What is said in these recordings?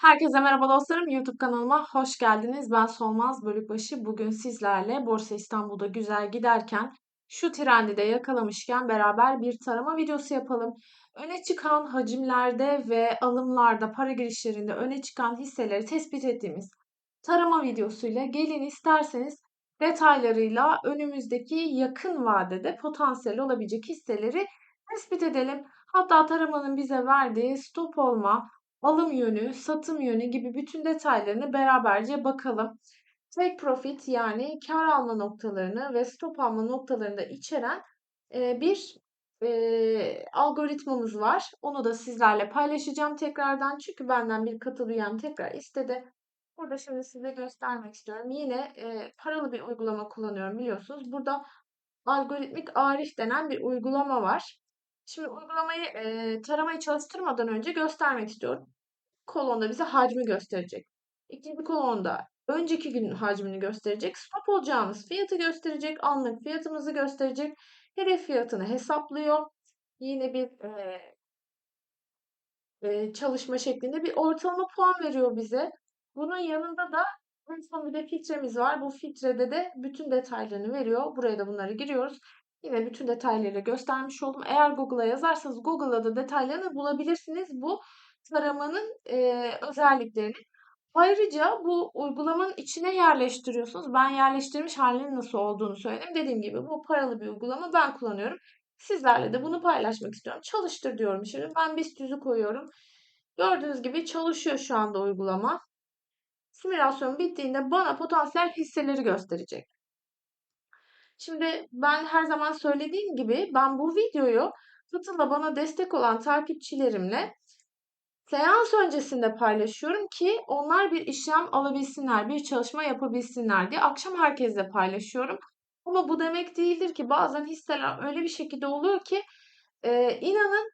Herkese merhaba dostlarım. YouTube kanalıma hoş geldiniz. Ben Solmaz Bölükbaşı. Bugün sizlerle Borsa İstanbul'da güzel giderken şu trendi de yakalamışken beraber bir tarama videosu yapalım. Öne çıkan hacimlerde ve alımlarda, para girişlerinde öne çıkan hisseleri tespit ettiğimiz tarama videosuyla gelin isterseniz detaylarıyla önümüzdeki yakın vadede potansiyel olabilecek hisseleri tespit edelim. Hatta taramanın bize verdiği stop olma, alım yönü, satım yönü gibi bütün detaylarını beraberce bakalım. Take profit yani kar alma noktalarını ve stop alma noktalarını da içeren bir algoritmamız var. Onu da sizlerle paylaşacağım tekrardan. Çünkü benden bir katıl üyem tekrar istedi. Burada şimdi size göstermek istiyorum. Yine paralı bir uygulama kullanıyorum biliyorsunuz. Burada algoritmik Arif denen bir uygulama var. Şimdi uygulamayı e, taramayı çalıştırmadan önce göstermek istiyorum. Kolonda bize hacmi gösterecek. İkinci kolonda önceki günün hacmini gösterecek. Stop olacağımız fiyatı gösterecek. Anlık fiyatımızı gösterecek. Hedef fiyatını hesaplıyor. Yine bir e, e, çalışma şeklinde bir ortalama puan veriyor bize. Bunun yanında da en son bir de filtremiz var. Bu filtrede de bütün detaylarını veriyor. Buraya da bunları giriyoruz. Yine bütün detayları göstermiş oldum. Eğer Google'a yazarsanız Google'da da detaylarını bulabilirsiniz bu taramanın e, özelliklerini. Ayrıca bu uygulamanın içine yerleştiriyorsunuz. Ben yerleştirmiş halinin nasıl olduğunu söyledim. Dediğim gibi bu paralı bir uygulama. Ben kullanıyorum. Sizlerle de bunu paylaşmak istiyorum. Çalıştır diyorum şimdi. Ben BIST yüzü koyuyorum. Gördüğünüz gibi çalışıyor şu anda uygulama. Simülasyon bittiğinde bana potansiyel hisseleri gösterecek. Şimdi ben her zaman söylediğim gibi ben bu videoyu Fıtıl'la bana destek olan takipçilerimle seans öncesinde paylaşıyorum ki onlar bir işlem alabilsinler, bir çalışma yapabilsinler diye akşam herkesle paylaşıyorum. Ama bu demek değildir ki bazen hisseler öyle bir şekilde oluyor ki e, inanın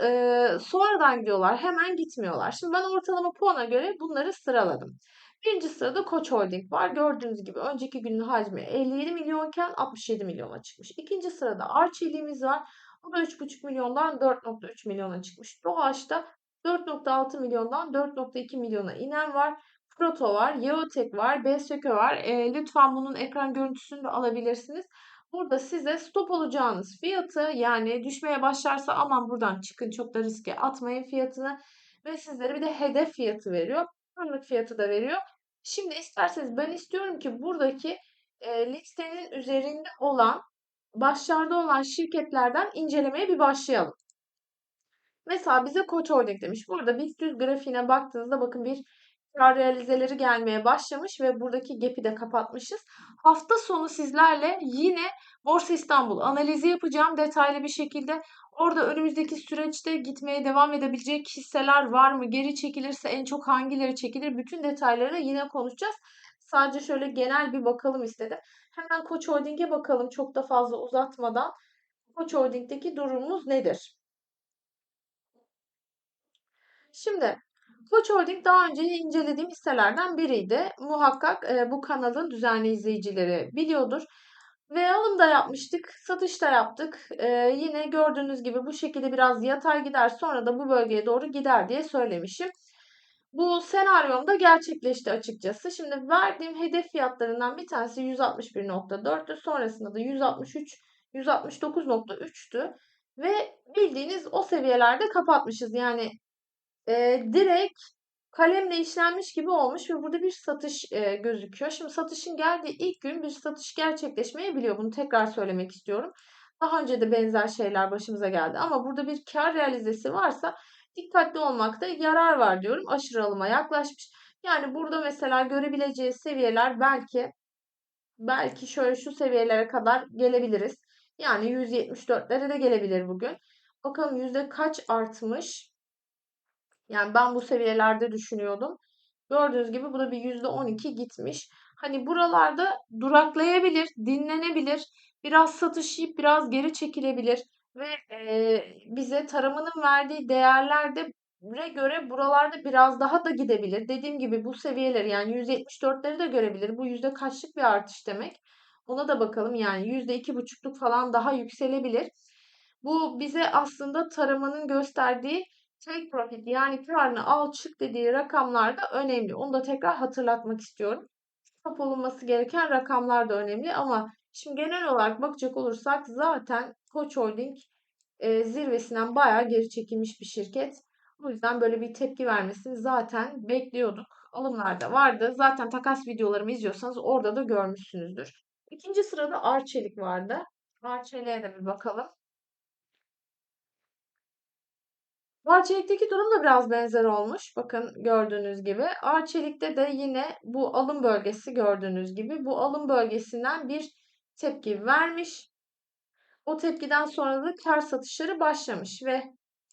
e, sonradan gidiyorlar, hemen gitmiyorlar. Şimdi ben ortalama puana göre bunları sıraladım. Birinci sırada Koç Holding var. Gördüğünüz gibi önceki günün hacmi 57 milyonken 67 milyona çıkmış. İkinci sırada Arçelik'imiz var. O da 3,5 milyondan 4,3 milyona çıkmış. Doğaç'ta 4,6 milyondan 4,2 milyona inen var. Proto var, Yeotek var, BSK var. E, lütfen bunun ekran görüntüsünü de alabilirsiniz. Burada size stop olacağınız fiyatı yani düşmeye başlarsa aman buradan çıkın çok da riske atmayın fiyatını ve sizlere bir de hedef fiyatı veriyor. Anlık fiyatı da veriyor. Şimdi isterseniz ben istiyorum ki buradaki e, listenin üzerinde olan başlarda olan şirketlerden incelemeye bir başlayalım. Mesela bize Koç Holding demiş. Burada BIST 100 grafiğine baktığınızda bakın bir kar realizeleri gelmeye başlamış ve buradaki gap'i de kapatmışız. Hafta sonu sizlerle yine Borsa İstanbul analizi yapacağım detaylı bir şekilde. Orada önümüzdeki süreçte gitmeye devam edebilecek hisseler var mı? Geri çekilirse en çok hangileri çekilir? Bütün detayları yine konuşacağız. Sadece şöyle genel bir bakalım istedim. Hemen Koç Holding'e bakalım çok da fazla uzatmadan. Koç Holding'deki durumumuz nedir? Şimdi Koç Holding daha önce incelediğim hisselerden biriydi. Muhakkak e, bu kanalın düzenli izleyicileri biliyordur. Ve alım da yapmıştık, satış da yaptık. E, yine gördüğünüz gibi bu şekilde biraz yatay gider sonra da bu bölgeye doğru gider diye söylemişim. Bu senaryom da gerçekleşti açıkçası. Şimdi verdiğim hedef fiyatlarından bir tanesi 161.4'tü. Sonrasında da 163, 169.3'tü. Ve bildiğiniz o seviyelerde kapatmışız. Yani e, direkt kalemle işlenmiş gibi olmuş ve burada bir satış e, gözüküyor. Şimdi satışın geldiği ilk gün bir satış gerçekleşmeyebiliyor. Bunu tekrar söylemek istiyorum. Daha önce de benzer şeyler başımıza geldi ama burada bir kar realizesi varsa dikkatli olmakta yarar var diyorum. Aşırı alıma yaklaşmış. Yani burada mesela görebileceği seviyeler belki belki şöyle şu seviyelere kadar gelebiliriz. Yani 174'lere de gelebilir bugün. Bakalım yüzde kaç artmış? Yani ben bu seviyelerde düşünüyordum. Gördüğünüz gibi bu da bir %12 gitmiş. Hani buralarda duraklayabilir, dinlenebilir. Biraz satışlayıp biraz geri çekilebilir. Ve e, bize taramanın verdiği değerlerde göre buralarda biraz daha da gidebilir. Dediğim gibi bu seviyeleri yani 174'leri de görebilir. Bu yüzde kaçlık bir artış demek. Ona da bakalım yani yüzde iki buçukluk falan daha yükselebilir. Bu bize aslında taramanın gösterdiği take profit yani karını al çık dediği rakamlar da önemli. Onu da tekrar hatırlatmak istiyorum. Stop olunması gereken rakamlar da önemli ama şimdi genel olarak bakacak olursak zaten Koç Holding e, zirvesinden bayağı geri çekilmiş bir şirket. O yüzden böyle bir tepki vermesini zaten bekliyorduk. Alımlar da vardı. Zaten takas videolarımı izliyorsanız orada da görmüşsünüzdür. İkinci sırada Arçelik vardı. Arçelik'e de bir bakalım. Arçelik'teki durum da biraz benzer olmuş. Bakın gördüğünüz gibi. Arçelik'te de yine bu alım bölgesi gördüğünüz gibi. Bu alım bölgesinden bir tepki vermiş. O tepkiden sonra da kar satışları başlamış ve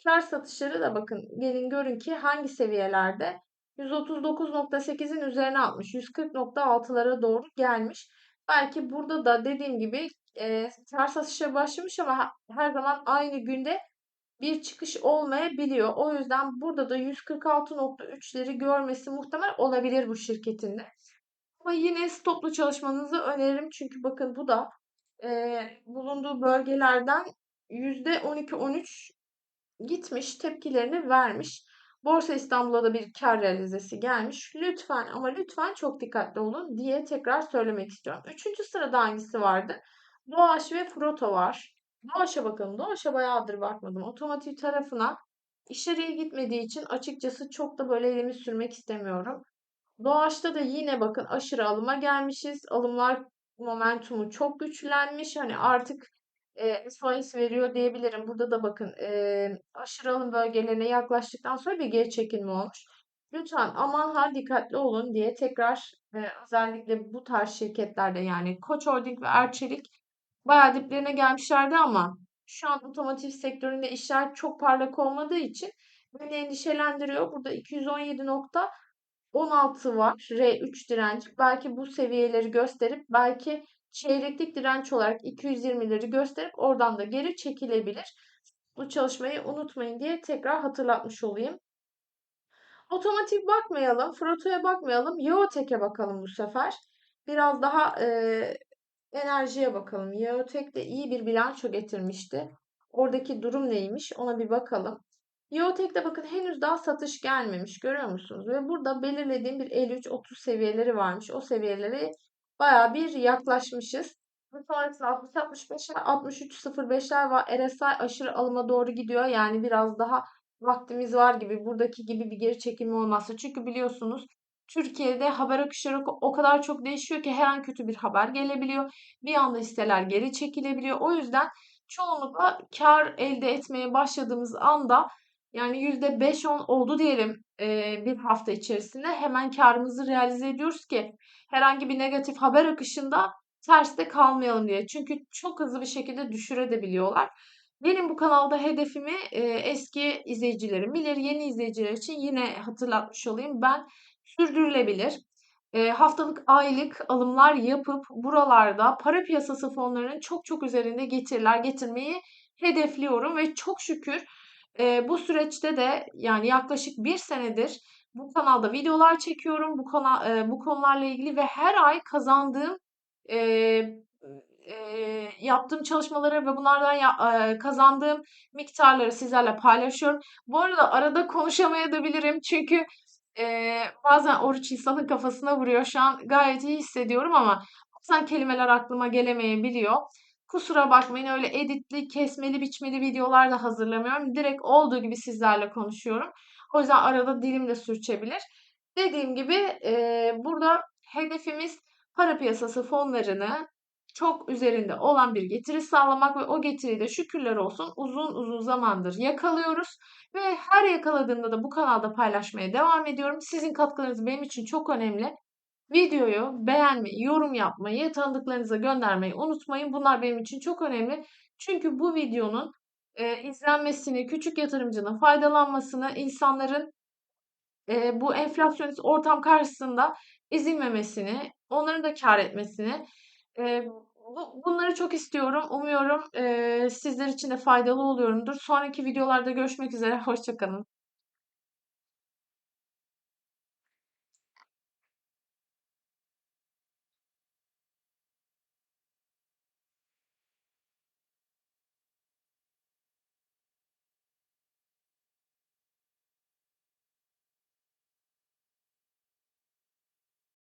kar satışları da bakın gelin görün ki hangi seviyelerde 139.8'in üzerine atmış. 140.6'lara doğru gelmiş. Belki burada da dediğim gibi e, kar satışları başlamış ama her zaman aynı günde bir çıkış olmayabiliyor. O yüzden burada da 146.3'leri görmesi muhtemel olabilir bu şirketin de. Ama yine stoplu çalışmanızı öneririm. Çünkü bakın bu da e, bulunduğu bölgelerden %12-13 gitmiş, tepkilerini vermiş. Borsa İstanbul'a da bir kar realizesi gelmiş. Lütfen ama lütfen çok dikkatli olun diye tekrar söylemek istiyorum. Üçüncü sırada hangisi vardı? Doğaç ve Froto var. Doğaç'a bakalım. Doğaç'a bayağıdır bakmadım. Otomotiv tarafına işleriye gitmediği için açıkçası çok da böyle elimi sürmek istemiyorum. Doğaç'ta da yine bakın aşırı alıma gelmişiz. Alımlar momentumu çok güçlenmiş. Hani artık e, SOS veriyor diyebilirim. Burada da bakın e, aşırı alım bölgelerine yaklaştıktan sonra bir geri çekilme olmuş. Lütfen aman ha dikkatli olun diye tekrar e, özellikle bu tarz şirketlerde yani Koç Holding ve Erçelik bayağı diplerine gelmişlerdi ama şu an otomotiv sektöründe işler çok parlak olmadığı için beni endişelendiriyor. Burada 217.16 var R3 direnç. Belki bu seviyeleri gösterip belki çeyreklik direnç olarak 220'leri gösterip oradan da geri çekilebilir. Bu çalışmayı unutmayın diye tekrar hatırlatmış olayım. Otomatik bakmayalım, Froto'ya bakmayalım, Yeotek'e bakalım bu sefer. Biraz daha e, enerjiye bakalım. Yeotek de iyi bir bilanço getirmişti. Oradaki durum neymiş ona bir bakalım. Yeotek'te bakın henüz daha satış gelmemiş görüyor musunuz? Ve burada belirlediğim bir 53-30 seviyeleri varmış. O seviyeleri baya bir yaklaşmışız. Sonrasında 60-65'ler, 63-05'ler var. RSI aşırı alıma doğru gidiyor. Yani biraz daha vaktimiz var gibi. Buradaki gibi bir geri çekilme olmazsa. Çünkü biliyorsunuz Türkiye'de haber akışları o kadar çok değişiyor ki her an kötü bir haber gelebiliyor. Bir anda hisseler geri çekilebiliyor. O yüzden çoğunlukla kar elde etmeye başladığımız anda yani %5-10 oldu diyelim bir hafta içerisinde hemen karımızı realize ediyoruz ki herhangi bir negatif haber akışında terste kalmayalım diye. Çünkü çok hızlı bir şekilde düşürebiliyorlar. Benim bu kanalda hedefimi eski izleyicilerim bilir. Yeni izleyiciler için yine hatırlatmış olayım. Ben sürdürülebilir haftalık, aylık alımlar yapıp buralarda para piyasası fonlarının çok çok üzerinde getiriler getirmeyi hedefliyorum ve çok şükür e, bu süreçte de yani yaklaşık bir senedir bu kanalda videolar çekiyorum. Bu konu e, bu konularla ilgili ve her ay kazandığım e, e, yaptığım çalışmaları ve bunlardan ya, e, kazandığım miktarları sizlerle paylaşıyorum. Bu arada arada konuşamayabilirim çünkü e, bazen oruç insanın kafasına vuruyor. Şu an gayet iyi hissediyorum ama bazen kelimeler aklıma gelemeyebiliyor. Kusura bakmayın öyle editli, kesmeli, biçmeli videolar da hazırlamıyorum. Direkt olduğu gibi sizlerle konuşuyorum. O yüzden arada dilim de sürçebilir. Dediğim gibi e, burada hedefimiz para piyasası fonlarını çok üzerinde olan bir getiri sağlamak ve o getiriyi de şükürler olsun uzun uzun zamandır yakalıyoruz. Ve her yakaladığımda da bu kanalda paylaşmaya devam ediyorum. Sizin katkılarınız benim için çok önemli. Videoyu beğenmeyi, yorum yapmayı, tanıdıklarınıza göndermeyi unutmayın. Bunlar benim için çok önemli. Çünkü bu videonun e, izlenmesini, küçük yatırımcının faydalanmasını, insanların e, bu enflasyonist ortam karşısında ezilmemesini, onların da kar etmesini e, bu, bunları çok istiyorum. Umuyorum e, sizler için de faydalı oluyorumdur. Sonraki videolarda görüşmek üzere. Hoşçakalın.